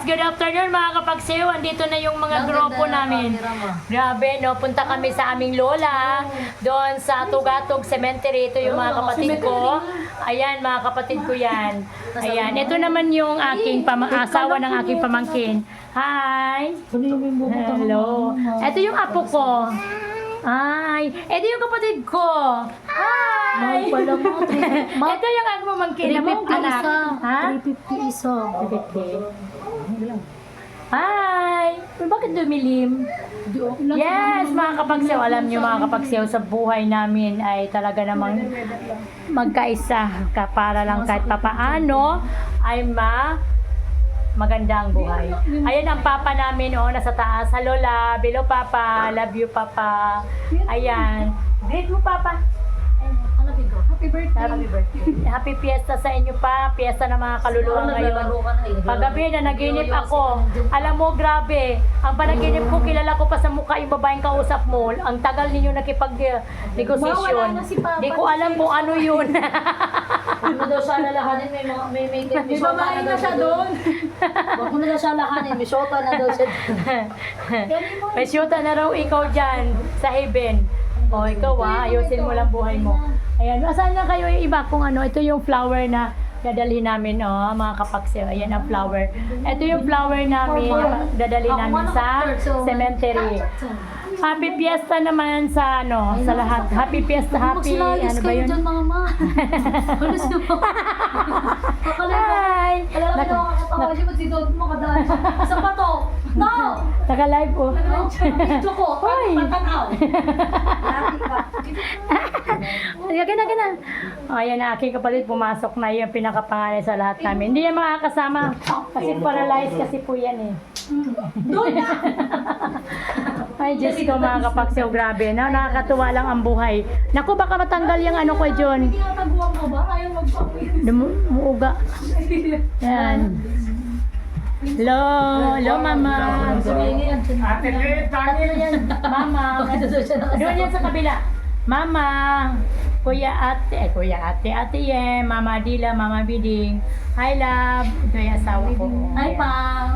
Yes, good afternoon mga kapagsiw. Andito na yung mga grupo namin. Grabe, no? Punta kami sa aming lola. Doon sa Tugatog Cemetery. Ito yung mga kapatid ko. Ayan, mga kapatid ko yan. Ayan, ito naman yung aking asawa ng aking pamangkin. Hi! Hello. Ito yung apo ko. Ay, ito yung kapatid ko. Hi! Mo. ito yung aking pamangkin na may 350 anak. isa. Ha? 350 isa. Hi! Uy, bakit dumilim? Yes, mga kapagsaw, alam niyo mga kapagsaw, sa buhay namin ay talaga namang magkaisa ka para lang kahit papaano ay ma maganda ang buhay. Ayan ang papa namin, oh, nasa taas. Hello, la. Hello, papa. Love you, papa. Ayan. Greet mo, papa. Happy birthday. Happy birthday. Happy fiesta sa inyo pa. Fiesta ng mga kaluluwa ngayon. Paggabi na naginip ako, alam mo, grabe, ang panaginip ko, kilala ko pa sa mukha yung babaeng kausap mo. Ang tagal ninyo nakipag-negosasyon. Mawala na si Papa. Di ko alam kung ano yun. Huwag mo daw siya lalahanin, may mga may may may, May babae na siya doon. Huwag mo na daw siya lalahanin, may shota na daw siya. May syuta na raw ikaw dyan sa heaven. O, ikaw ah, ayusin mo lang buhay mo. Ayan, asan na kayo yung iba kung ano, ito yung flower na dadalhin namin, oh, mga kapakse. Ayan ang flower. Ito yung flower namin, dadalhin namin sa cemetery. Happy fiesta naman sa ano, sa lahat. Happy fiesta, happy, ano ba yun? dyan, mama. Hi! Alam mo, nakakatawa siya pag si Don mo kadaan. Sa bato. No! Naka-live po. Ito ko. Hoy! Patanaw. Halika na, na. O, ayan na, aking kapatid pumasok na yung pinakapangalan sa lahat namin. Hindi yan makakasama kasi paralyzed kasi po yan eh. Ay, Diyos ko mga kapaksaw, grabe na. Nakakatuwa lang ang buhay. Naku, baka matanggal yung ano ko, John. Tinataguan ka ba? Ayaw magpapit. Dumu- Muuga. Yan. Hello, hello mama. Ate Tatlo yan, mama. Doon yan sa kabila. Mama, Kuya Ate, eh, Kuya Ate, Ate Yen, Mama Dila, Mama Biding. Hi, love. Ito yung asawa ko. Ay, Ayan. pa.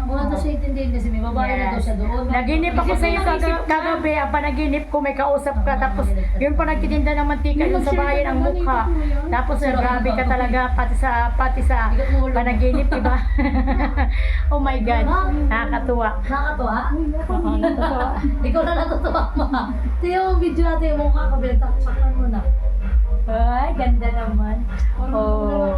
Wala siya intindihin kasi may babae na daw siya doon. Naginip ako sa iyo kag- kagabi. Ang panaginip ko, may kausap ka. Tapos, yun pa nagtitinda ng mantika doon sa bayan ang mukha. Tapos, eh, grabe ka talaga. Pati sa, pati sa panaginip, diba? oh my God. Nakakatuwa. Nakakatawa? Oo, nakakatuwa. Ikaw na natutuwa, ma. Yung video natin yung mukha ka, Bel. Saklan mo na. Ganda naman. Oh.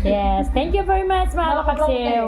Yes. Thank you very much, mga kapagsiw.